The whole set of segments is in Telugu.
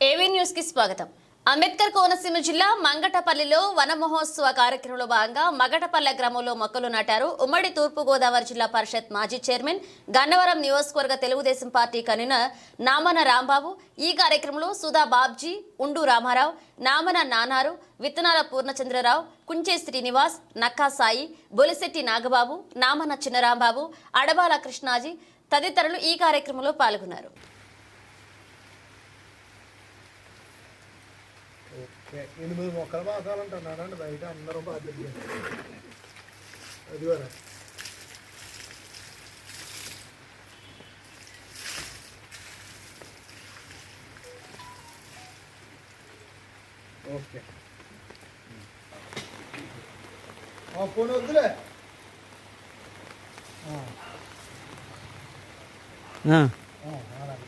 ఏవీ న్యూస్కి స్వాగతం. అంబేద్కర్ కోనసీమ జిల్లా మంగటపల్లిలో వన మహోత్సవ కార్యక్రమంలో భాగంగా మగటపల్లె గ్రామంలో మొక్కలు నాటారు ఉమ్మడి తూర్పుగోదావరి జిల్లా పరిషత్ మాజీ చైర్మన్ గన్నవరం నియోజకవర్గ తెలుగుదేశం పార్టీ కన్వీనర్ నామన రాంబాబు ఈ కార్యక్రమంలో సుధా బాబ్జీ ఉండు రామారావు నామన నానారు విత్తనాల పూర్ణచంద్రరావు కుంచే శ్రీనివాస్ నక్కా సాయి బొలిశెట్టి నాగబాబు నామన చిన్నరాంబాబు అడబాల కృష్ణాజీ తదితరులు ఈ కార్యక్రమంలో పాల్గొన్నారు. ఓకే. ఎనిమిది మొక్కలు పాకాలంటున్నానండి బయట అందరూ బాధ్యత అది వరా ఓకే ఆ, ఫోన్ వద్దులే ఆ, ఆ, ఆ, అలాగే.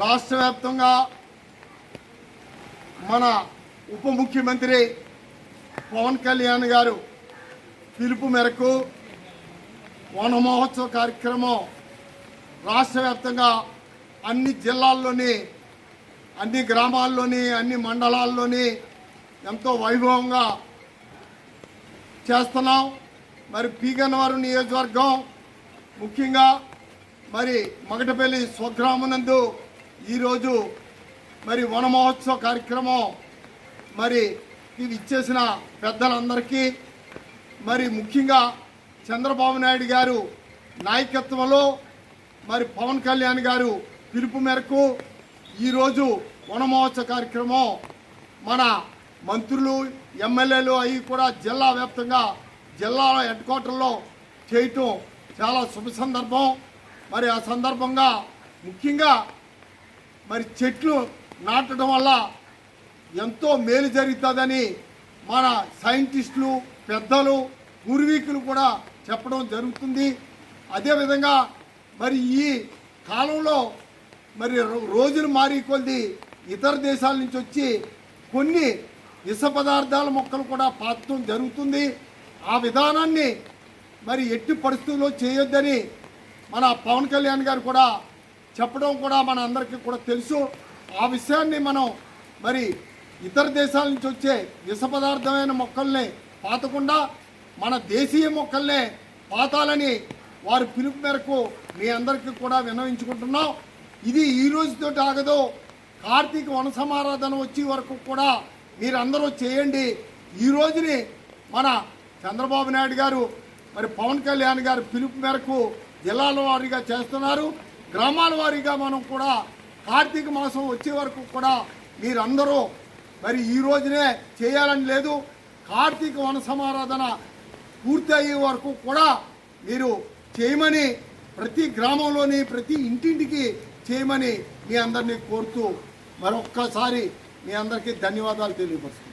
రాష్ట్ర వ్యాప్తంగా మన ఉప ముఖ్యమంత్రి పవన్ కళ్యాణ్ గారు పిలుపు మేరకు వన మహోత్సవ కార్యక్రమం రాష్ట్ర వ్యాప్తంగా అన్ని జిల్లాల్లోని అన్ని గ్రామాల్లోని అన్ని మండలాల్లోని ఎంతో వైభవంగా చేస్తున్నాం. మరి పీగన్నవారు నియోజకవర్గం ముఖ్యంగా మరి మగటపల్లి స్వగ్రామనందు ఈరోజు మరి వన మహోత్సవ కార్యక్రమం మరి ఇది ఇచ్చేసిన పెద్దలందరికీ మరి ముఖ్యంగా చంద్రబాబు నాయుడు గారు నాయకత్వంలో మరి పవన్ కళ్యాణ్ గారు పిలుపు మేరకు ఈరోజు వనమహోత్సవ కార్యక్రమం మన మంత్రులు ఎమ్మెల్యేలు అవి కూడా జిల్లా వ్యాప్తంగా జిల్లా హెడ్ క్వార్టర్లో చేయటం చాలా శుభ సందర్భం. మరి ఆ సందర్భంగా ముఖ్యంగా మరి చెట్లు నాటడం వల్ల ఎంతో మేలు జరుగుతుందని మన సైంటిస్టులు పెద్దలు పూర్వీకులు కూడా చెప్పడం జరుగుతుంది. అదేవిధంగా మరి ఈ కాలంలో మరి రో- రోజులు మారి కొద్ది ఇతర దేశాల నుంచి వచ్చి కొన్ని విష పదార్థాల మొక్కలు కూడా పాతడం జరుగుతుంది. ఆ విధానాన్ని మరి ఎట్టి పరిస్థితుల్లో చేయొద్దని మన పవన్ కళ్యాణ్ గారు కూడా చెప్పడం కూడా మన అందరికీ కూడా తెలుసు. ఆ విషయాన్ని మనం మరి ఇతర దేశాల నుంచి వచ్చే విష పదార్థమైన మొక్కల్ని పాతకుండా మన దేశీయ మొక్కల్నే పాతాలని వారి పిలుపు మేరకు మీ అందరికీ కూడా విన్నవించుకుంటున్నాం. ఇది ఈ రోజుతో ఆగదు. కార్తీక వనసమారాధన వచ్చే వరకు కూడా మీరందరూ చేయండి. ఈ రోజుని మన చంద్రబాబు నాయుడు గారు మరి పవన్ కళ్యాణ్ గారి పిలుపు మేరకు జిల్లాల వారీగా చేస్తున్నారు. గ్రామాల వారీగా మనం కూడా కార్తీక మాసం వచ్చే వరకు కూడా మీరందరూ మరి ఈ రోజునే చేయాలని లేదు. కార్తీక వన సమారాధన పూర్తి అయ్యే వరకు కూడా మీరు చేయమని ప్రతి గ్రామంలోని ప్రతి ఇంటింటికి చేయమని మీ అందరినీ కోరుతూ మరొక్కసారి మీ అందరికీ ధన్యవాదాలు తెలియపరుస్తున్నాను.